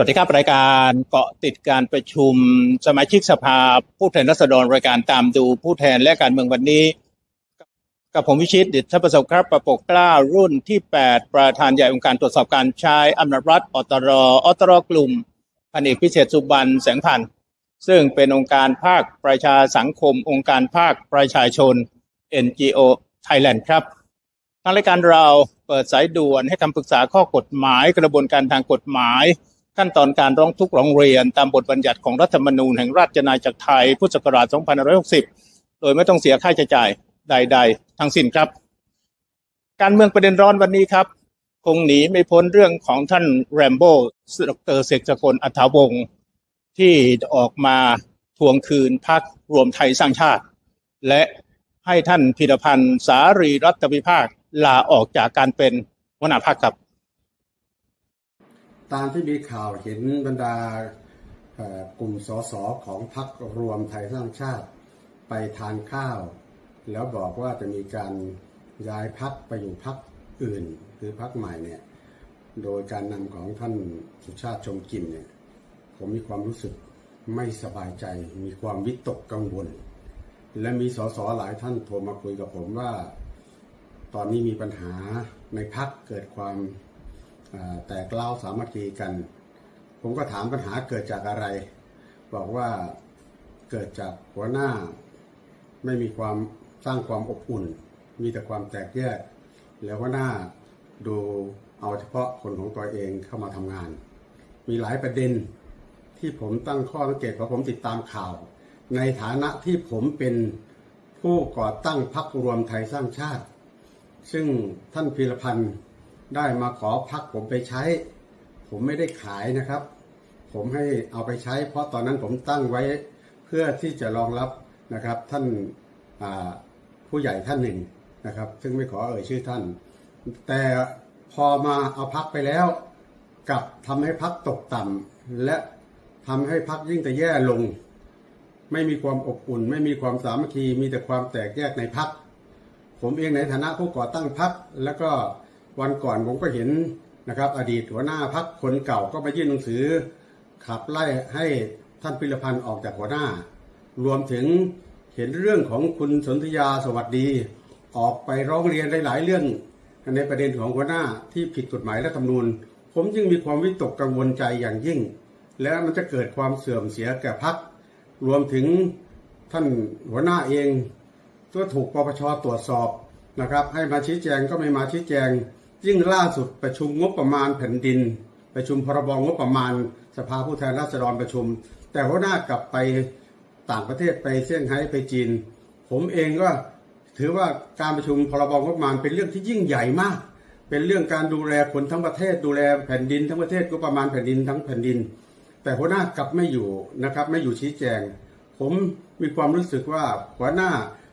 สวัสดีครับรายการเกาะติดการประชุมสมาชิกสภาผู้แทนราษฎรรายการตามดูผู้แทนและการเมืองวันนี้ กับผมวิชิตดิษฐประสบครับประปกกล้ารุ่นที่ 8 ประธานใหญ่องค์การตรวจสอบการใช้อำนาจรัฐอตรอตรกลุ่มพันเอกพิเศษสุบันแสงพันธ์ซึ่งเป็นองค์การภาคประชาสังคม องค์การภาคประชาชน NGO Thailand ครับทางรายการเราเปิดสายด่วนให้คำปรึกษาข้อกฎหมายกระบวนการทางกฎหมาย ขั้นตอนการร้องทุกข์ร้องเรียน ตามบทบัญญัติของรัฐธรรมนูญแห่งราชอาณาจักรไทย พุทธศักราช 2560 โดยไม่ต้องเสียค่าใช้จ่ายใด ๆ ทั้งสิ้นครับ การเมืองประเด็นร้อนวันนี้ครับ คงหนีไม่พ้นเรื่องของท่านแรมโบ้ดรเสกสกลอัฐาวงศ์ที่ออกมาทวงคืนพักรวมไทยสร้างชาติ และให้ท่านพิรพันธ์สารีรัตวิภาคลาออกจากการเป็นหัวหน้าพรรคครับ ตามที่มีข่าวเห็นบรรดากลุ่มสสของพรรครวมไทยสร้างชาติ ไปทานข้าว แล้วบอกว่าจะมีการย้ายพักไปอยู่พักอื่น คือพักใหม่เนี่ยโดยการนำของท่านสุชาติชมกินเนี่ยผมมีความรู้สึกไม่สบายใจ มีความวิตกกังวล และมีสสหลายท่านโทรมาคุยกับผมว่า ตอนนี้มีปัญหาในพักเกิดความ แตกเล่าสามัคคีกัน ผมก็ถามปัญหาเกิดจากอะไร บอกว่าเกิดจากหัวหน้า ไม่มีความสร้างความอบอุ่น มีแต่ความแตกแยก แล้วหัวหน้าดูเอาเฉพาะคนของตัวเองเข้ามาทำงาน มีหลายประเด็นที่ผมตั้งข้อสังเกตเพราะผมติดตามข่าว ในฐานะที่ผมเป็นผู้ก่อตั้งพรรครวมไทยสร้างชาติ ซึ่งท่านพีรพันธ์ ได้มาขอพักผมไปใช้ ผมไม่ได้ขายนะครับ ผมให้เอาไปใช้ เพราะตอนนั้นผมตั้งไว้เพื่อที่จะรองรับนะครับ ท่านผู้ใหญ่ท่านหนึ่งนะครับ ซึ่งไม่ขอเอ่ยชื่อท่าน แต่พอมาเอาพักไปแล้วกับทำให้พักตกต่ำและทำให้พักยิ่งแต่แย่ลง ไม่มีความอบอุ่น ไม่มีความสามัคคีมีแต่ความแตกแยกในพัก ผมเองในฐานะผู้ก่อตั้งพักแล้วก็ วันก่อนผมก็เห็นนะครับ อดีตหัวหน้าพักคนเก่าก็ไปยื่นหนังสือ ขับไล่ให้ท่านพิรพันธ์ออกจากหัวหน้า รวมถึงเห็นเรื่องของคุณสนธยาสวัสดี ออกไปร้องเรียนหลายๆเรื่องในประเด็นของหัวหน้าที่ผิดกฎหมายและธรรมนูญ ผมจึงมีความวิตกกังวลใจอย่างยิ่ง และมันจะเกิดความเสื่อมเสียแก่พักรวมถึงท่านหัวหน้าเองก็ถูกปปชตรวจสอบนะครับ ให้มาชี้แจงก็ไม่มาชี้แจง ยิ่งล่าสุดประชุมงบประมาณแผ่นดิน ประชุมพรบงบประมาณ สภาผู้แทนราษฎรประชุม แต่หัวหน้ากลับไปต่างประเทศไปเซี่ยงไฮ้ไปจีน ผมเองก็ถือว่าการประชุมพรบงบประมาณเป็นเรื่องที่ยิ่งใหญ่มาก เป็นเรื่องการดูแลคนทั้งประเทศดูแลแผ่นดินทั้งประเทศก็ประมาณแผ่นดินทั้งแผ่นดิน แต่หัวหน้ากลับไม่อยู่นะครับไม่อยู่ชี้แจง ผมมีความรู้สึกว่าหัวหน้า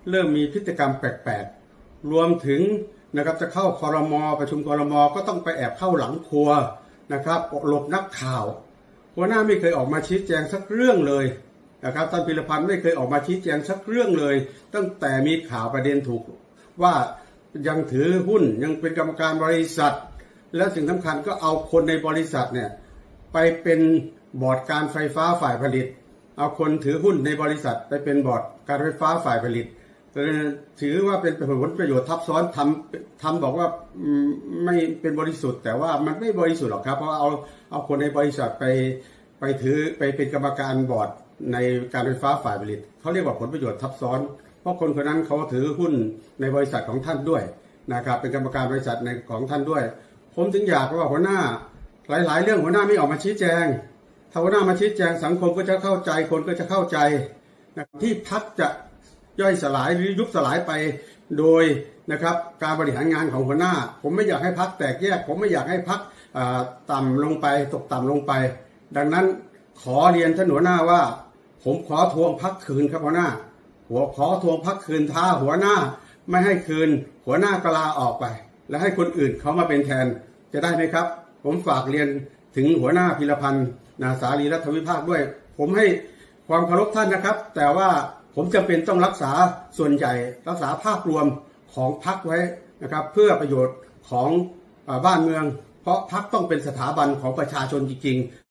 เริ่มมีพฤติกรรมแปลกๆรวมถึง นะครับจะเข้าคอรมอประชุมคอรมอก็ต้องไปแอบเข้าหลังครัวนะครับหลบนักข่าวหัวหน้าไม่เคยออกมาชี้แจงสักเรื่องเลยนะครับท่านพิรพันธ์ไม่เคยออกมาชี้แจงสักเรื่องเลย ตั้งแต่มีข่าวประเด็นถูกว่ายังถือหุ้นยังเป็นกรรมการบริษัท และสิ่งสำคัญก็เอาคนในบริษัทเนี่ยไปเป็นบอร์ดการไฟฟ้าฝ่ายผลิต เอาคนถือหุ้นในบริษัทไปเป็นบอร์ดการไฟฟ้าฝ่ายผลิต ถือว่าเป็นผลประโยชน์ทับซ้อนทำทำบอกว่าไม่เป็นบริสุทธิ์ แต่ว่ามันไม่บริสุทธิ์หรอกครับ เพราะเอาเอาคนในบริษัทไปไปถือไปเป็นกรรมการบอร์ดในการไฟฟ้าฝ่ายผลิตเขาเรียกว่าผลประโยชน์ทับซ้อน เพราะคนคนนั้นเขาถือหุ้นในบริษัทของท่านด้วยนะครับเป็นกรรมการบริษัทในของท่านด้วย ผมถึงอยากว่าหัวหน้า หลาย ๆ เรื่องหัวหน้าไม่ออกมาชี้แจงถ้าหัวหน้ามาชี้แจงสังคมก็จะเข้าใจคนก็จะเข้าใจที่พักจะ ย่อยสลายหรือยุบสลายไปโดยนะครับการบริหารงานของหัวหน้า ผมไม่อยากให้พักแตกแยก ผมไม่อยากให้พักต่ำลงไปตกต่ำลงไป ดังนั้นขอเรียนท่านหัวหน้าว่า ผมขอทวงพักคืนครับหัวหน้า หัวขอทวงพักคืนท้าหัวหน้า ไม่ให้คืน หัวหน้ากลาออกไป และให้คนอื่นเขามาเป็นแทนจะได้ไหมครับ ผมฝากเรียนถึงหัวหน้าพิรพันธ์นาสาลีรัฐวิภาคด้วย ผมให้ความเคารพท่านนะครับ แต่ว่า ผมจำเป็นต้องรักษาส่วนใหญ่รักษาภาพรวมของพักไว้นะครับเพื่อประโยชน์ของอบ้านเมือง เพราะพักต้องเป็นสถาบันของประชาชนจริงๆ